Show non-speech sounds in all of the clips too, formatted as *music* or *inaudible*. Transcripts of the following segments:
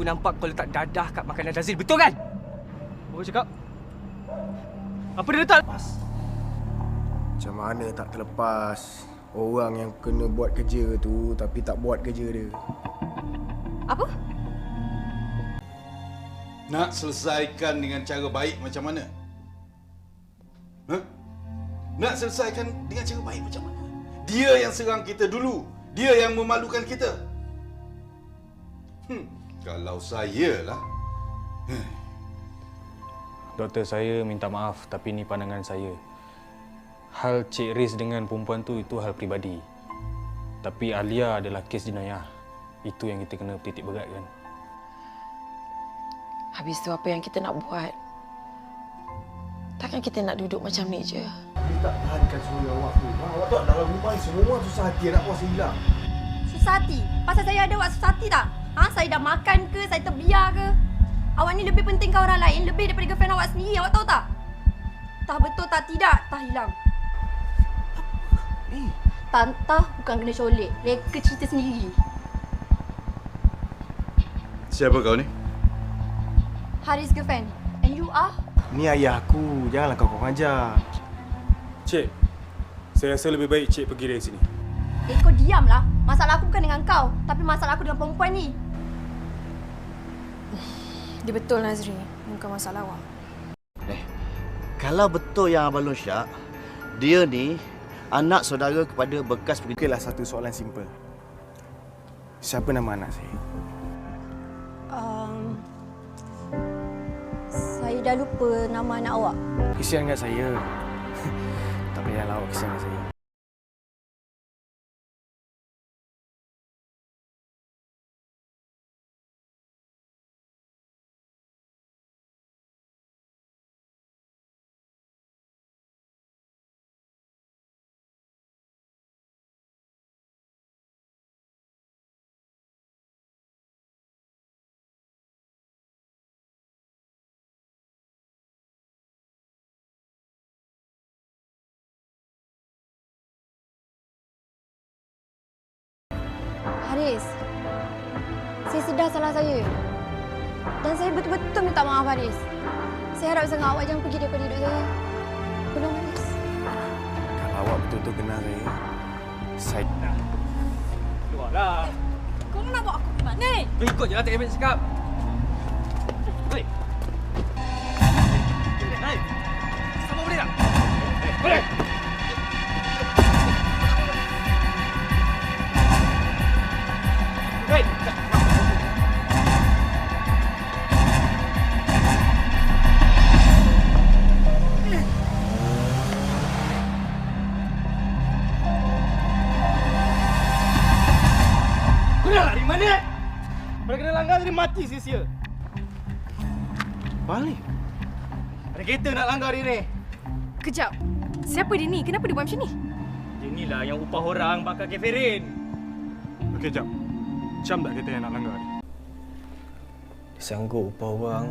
Aku nampak kau letak dadah kat makanan Dazil. Betul kan? Apa cakap? Apa dia letak? Macam mana tak terlepas Orang yang kena buat kerja tu Tapi tak buat kerja dia Apa? Nak selesaikan dengan cara baik macam mana? Huh? Nak selesaikan dengan cara baik macam mana? Dia yang serang kita dulu. Dia yang memalukan kita. Hmm, kalau saya lah. Doktor saya minta maaf tapi ini pandangan saya. Hal Cik Riz dengan perempuan tu itu hal pribadi. Tapi Alia adalah kes jenayah. Itu yang kita kena titik berat kan. Habis tu apa yang kita nak buat? Takkan kita nak duduk macam ni je? Dia tak tahankan suami awak tu Awak tak dalam rumah ni semua susah hati nak puas hilang Susah hati? Pasal saya ada buat susah hati tak? Saya dah makan ke? Saya terbiar ke? Awak ni lebih penting ke orang lain Lebih daripada girlfriend awak sendiri Awak tahu tak? Tah betul tak tidak Tah hilang Eh Tantah bukan kena colek Reka cerita sendiri Siapa kau ni? Haris girlfriend And you are? Ni ayah aku Janganlah kau kau ajar Cik, saya rasa lebih baik Cik pergi dari sini. Eh kau diamlah Masalah aku bukan dengan kau Tapi masalah aku dengan perempuan ni Dia betul Nazri. Bukan masalah awak. Kalau betul yang Abang Long syak, dia ni anak saudara kepada bekas Okey lah satu soalan simple Siapa nama anak saya? um, Saya dah lupa nama anak awak Kesian kat saya *laughs* Tak payahlah awak kesian kat saya Haris Saya sedar salah saya Dan saya betul-betul minta maaf Haris Saya harap sangat awak jangan pergi daripada hidup saya Benar Haris Kalau awak betul-betul kenal saya Saya Keluarlah. Kau nak bawa aku ke mana? Kau ikut je lah tak payah cakap. Hei. Lari mana? Kena langgar jadi mati sia-sia. Balik Ada kereta nak langgar dia ni. Kejap. Siapa dia ni? Kenapa dia buat macam ni? Dia ni lah yang upah orang bakal keferin. Okey, jap. Macam tak kita yang nak langgar sanggup upah orang,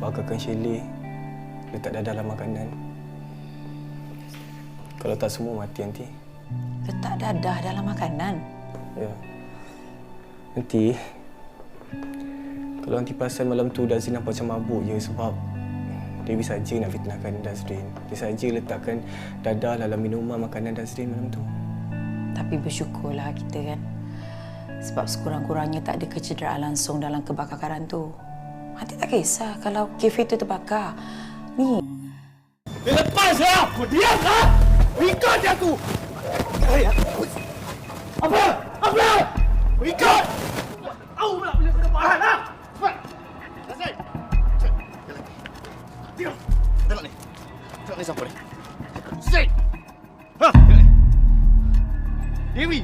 bakarkan Shelly, letak dadah dalam makanan. Kalau tak semua mati nanti. Letak dadah dalam makanan. Ya. Nanti, kalau nanti pasal malam tu Dazrin nampak macam mabuk je sebab Dewi saja nak fitnahkan Dazrin. Dia saja letakkan dadah dalam minuman makanan Dazrin malam tu. Tapi bersyukurlah kita kan. Sebab sekurang-kurangnya tak ada kecederaan langsung dalam kebakaran tu. Nanti tak kisah kalau kafe tu terbakar. Ni, Dia lepas lah! Kau diam lah! Ikut je aku! Apa? Apa? Ikut! Tahu pula bila kena! Selesai! Tengok! Ni. Tengok ni siapa ni. Straight! Ha! Dewi!